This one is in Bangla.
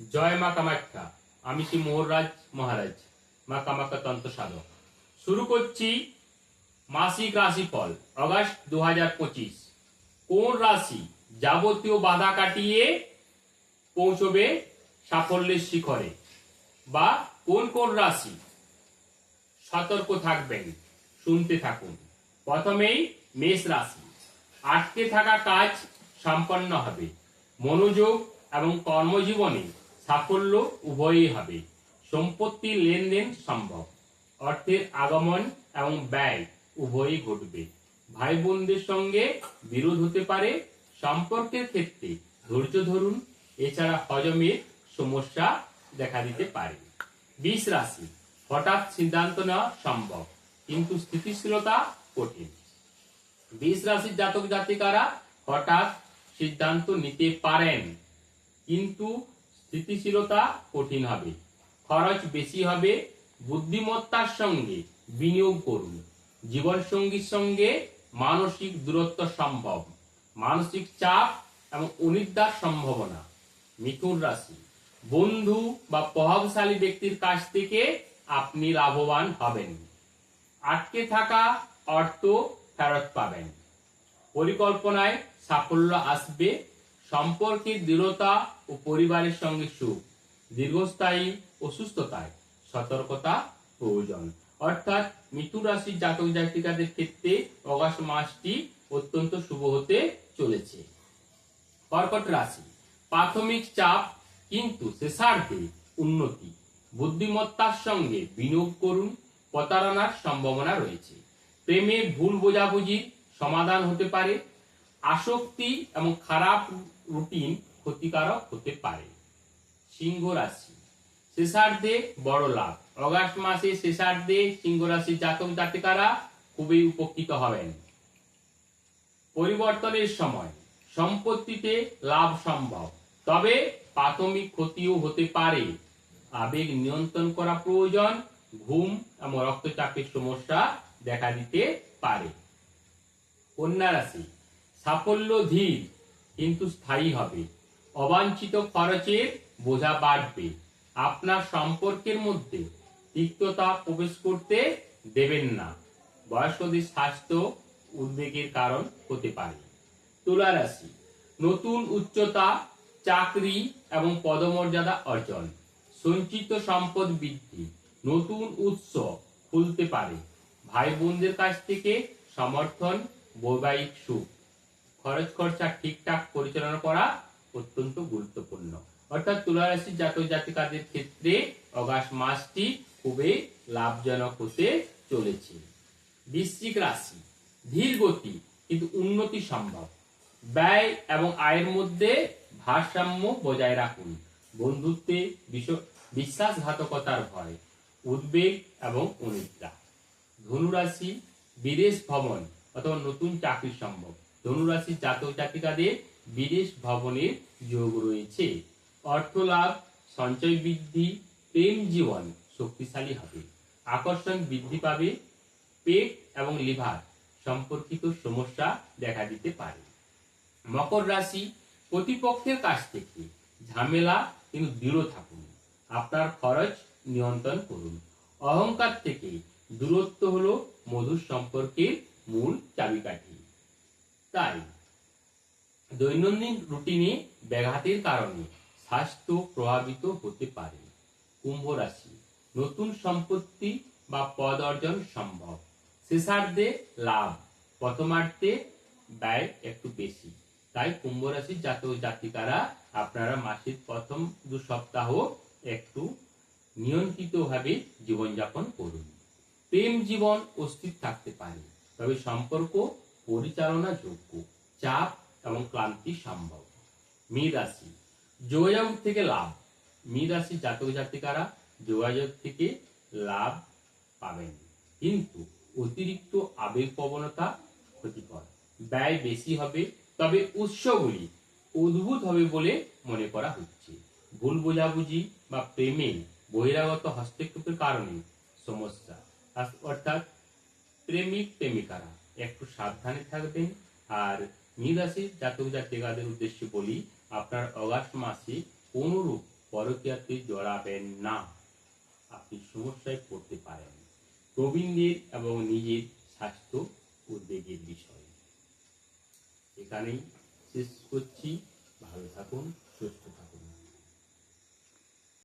জয় মা কামাখ্যা, আমি শ্রী মোহররাজ মহারাজ, মা কামাখ্যা তন্ত্র সাধক। শুরু করছি মাসিক রাশিফল অগাস্ট দু পঁচিশ। কোন রাশি যাবতীয় বাধা কাটিয়ে পৌঁছবে সাফল্যের শিখরে? বা কোন কোন রাশি সতর্ক থাকবেন? শুনতে থাকুন। প্রথমেই মেষ রাশি। আটকে থাকা কাজ সম্পন্ন হবে। মনোযোগ এবং কর্মজীবনে সাফল্য উভয়ই হবে। সম্পত্তির লেনদেন সম্ভব। অর্থের আগমন এবং ব্যয় উভয়ই ঘটবে। ভাই বোনদের সঙ্গে বিরোধ হতে পারে। সম্পর্কের ক্ষেত্রে ধৈর্য ধরুন। এছাড়া হজমের সমস্যা দেখা দিতে পারে। বিষ রাশি, হঠাৎ সিদ্ধান্ত নেওয়া সম্ভব, কিন্তু স্থিতিশীলতা কঠিন। বিষ রাশির জাতক জাতিকারা হঠাৎ সিদ্ধান্ত নিতে পারেন, কিন্তু স্থিতিশীলতা কঠিন হবে। খরচ বেশি হবে, বুদ্ধিমত্তার সঙ্গে বিনিয়োগ করুন। জীবন সঙ্গীর সঙ্গে মানসিক দূরত্ব সম্ভব। মানসিক চাপ এবং অনিদ্রার সম্ভাবনা। মিথুন রাশি। বন্ধু বা প্রভাবশালী ব্যক্তির কাছ থেকে আপনি লাভবান হবেন। আটকে থাকা অর্থ ফেরত পাবেন। পরিকল্পনায় সাফল্য আসবে। সম্পর্কের দৃঢ়তা ও পরিবারের সঙ্গে সুখ, দীর্ঘস্থায়ী অসুস্থতায় সতর্কতা প্রয়োজন। অর্থাৎ মিথুন রাশির জাতক জাতিকাদের ক্ষেত্রে অগাস্ট মাসটি অত্যন্ত শুভ হতে চলেছে। কর্কট রাশি, প্রাথমিক চাপ কিন্তু শেষার্ধে উন্নতি। বুদ্ধিমত্তার সঙ্গে বিনিয়োগ করুন, প্রতারণার সম্ভাবনা রয়েছে। প্রেমে ভুল বোঝাবুঝির সমাধান হতে পারে। আসক্তি এবং খারাপ রুটিন ক্ষতিকারক হতে পারে। সিংহ রাশি। শেষার্ধে বড় লাভ। অগাস্ট মাসে শেষার্ধে সিংহ রাশির জাতক জাতিকারা খুবই উপকৃত হবেন। পরিবর্তনের সময়। সম্পত্তিতে লাভ সম্ভব। তবে প্রাথমিক ক্ষতিও হতে পারে। আবেগ নিয়ন্ত্রণ করা প্রয়োজন। ঘুম এবং রক্তচাপের সমস্যা দেখা দিতে পারে। কন্যা রাশি। সাফল্য ধীর, কিন্তু স্থায়ী হবে। অবাঞ্ছিত খরচের বোঝা বাড়বে। আপনার সম্পর্কের মধ্যে তিক্ততা প্রবেশ করতে দেবেন না। বয়স্কদের স্বাস্থ্য উদ্বেগের কারণ হতে পারে। তুলা রাশি নতুন উচ্চতা, চাকরি এবং পদমর্যাদা অর্জন, সঞ্চিত সম্পদ বৃদ্ধি, নতুন উৎস খুলতে পারে ভাই বোনদের কাছ থেকে সমর্থন, বৈবাহিক সুখ, খরচ খরচা ঠিকঠাক পরিচালনা করা অত্যন্ত গুরুত্বপূর্ণ। অর্থাৎ তুলা রাশির জাতক জাতিকাদের ক্ষেত্রে অগাস্ট মাসটি খুবই লাভজনক হতে চলেছে। বৃশ্চিক রাশি, ধীর গতি কিন্তু উন্নতি সম্ভব। ব্যয় এবং আয়ের মধ্যে ভারসাম্য বজায় রাখুন। বন্ধুত্বে বিশ- বিশ্বাসঘাতকতার ভয়, উদ্বেগ এবং অনিদ্রা। ধনুরাশি, বিদেশ ভ্রমণ অথবা নতুন চাকরি সম্ভব। ধনুরাশির জাতক জাতিকাদের বিদেশ ভ্রমণের যোগ রয়েছে। অর্থ লাভ, সঞ্চয় বৃদ্ধি, প্রেম জীবন শক্তিশালী হবে। আকর্ষণ বৃদ্ধি পাবে, পেট এবং লিভার সম্পর্কিত সমস্যা দেখা দিতে পারে। মকর রাশি প্রতিপক্ষের কাছ থেকে ঝামেলা কিন্তু দৃঢ় থাকুন। আপনার খরচ নিয়ন্ত্রণ করুন। অহংকার থেকে দূরত্ব হলো মধুর সম্পর্কের মূল চাবিকাঠি। তাই দৈনন্দিন রুটিনে ব্যাঘাতের কারণে স্বাস্থ্য প্রভাবিত হতে পারে। কুম্ভ রাশি, নতুন সম্পত্তি বা পদ অর্জন সম্ভব। শেষার্ধে লাভ, প্রথমার্ধে ব্যয় একটু বেশি। তাই কুম্ভ রাশির জাতক জাতিকারা আপনারা মাসের প্রথম দু সপ্তাহ একটু নিয়ন্ত্রিতভাবে জীবনযাপন করুন। প্রেম জীবন অস্থির থাকতে পারে, তবে সম্পর্ক পরিচালনা যোগ্য চাপ এবং ক্লান্তি সম্ভব। মীর রাশি যোগাযোগ থেকে লাভ। মীর রাশির জাতক জাতিকারা যোগাযোগ থেকে লাভ পাবেন। কিন্তু অতিরিক্ত আবেগ প্রবণতা ক্ষতিকর। ব্যয় বেশি হবে, তবে উৎসগুলি অদ্ভুত হবে বলে মনে করা হচ্ছে। ভুল বোঝাবুঝি বা প্রেমে বহিরাগত হস্তক্ষেপের কারণে সমস্যা। অর্থাৎ প্রেমিক প্রেমিকারা একটু সাবধানে থাকবেন আর মীন রাশির জাতক জাতিকাদের উদ্দেশ্যে বলি, আপনার অগাস্ট মাসে কোনরূপ পরকীয়াতে জড়াবেন না। আপনি সমস্যায় পড়তে পারেন। প্রবীণদের এবং নিজের স্বাস্থ্য উদ্বেগের বিষয়। এখানেই শেষ করছি। ভালো থাকুন, সুস্থ থাকুন।